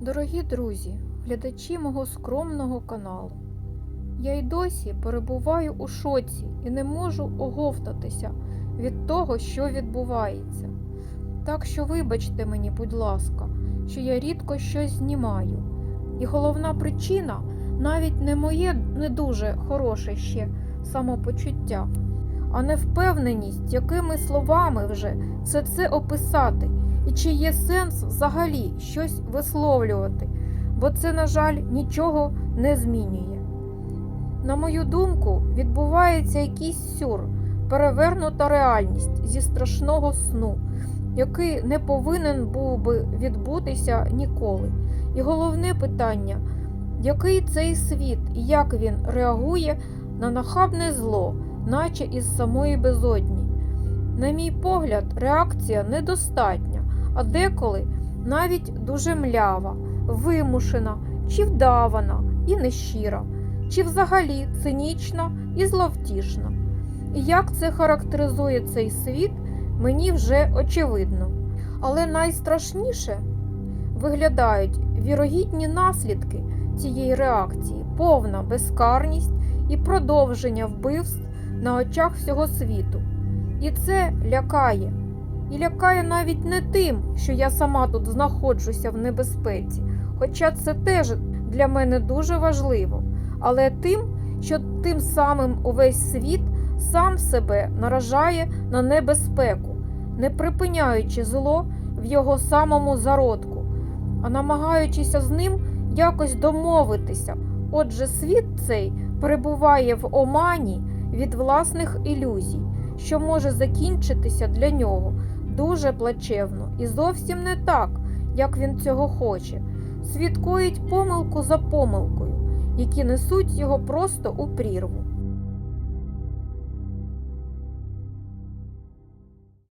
Дорогі друзі, глядачі мого скромного каналу. Я й досі перебуваю у шоці і не можу оговтатися від того, що відбувається. Так що вибачте мені, будь ласка, що я рідко щось знімаю. І головна причина навіть не моє не дуже хороше ще самопочуття, а невпевненість, якими словами вже все це описати, і чи є сенс взагалі щось висловлювати, бо це, на жаль, нічого не змінює. На мою думку, відбувається якийсь сюр, перевернута реальність зі страшного сну, який не повинен був би відбутися ніколи. І головне питання, який цей світ і як він реагує на нахабне зло, наче із самої безодні. На мій погляд, реакція недостатня, а деколи навіть дуже млява, вимушена чи вдавана і нещира, чи взагалі цинічна і зловтішна. І як це характеризує цей світ, мені вже очевидно. Але найстрашніше виглядають вірогідні наслідки цієї реакції, повна безкарність і продовження вбивств на очах всього світу. І це лякає. І лякає навіть не тим, що я сама тут знаходжуся в небезпеці, хоча це теж для мене дуже важливо, але тим, що тим самим увесь світ сам себе наражає на небезпеку, не припиняючи зло в його самому зародку, а намагаючися з ним якось домовитися. Отже, світ цей перебуває в омані від власних ілюзій, що може закінчитися для нього дуже плачевно і зовсім не так, як він цього хоче. Свідкують помилку за помилкою, які несуть його просто у прірву.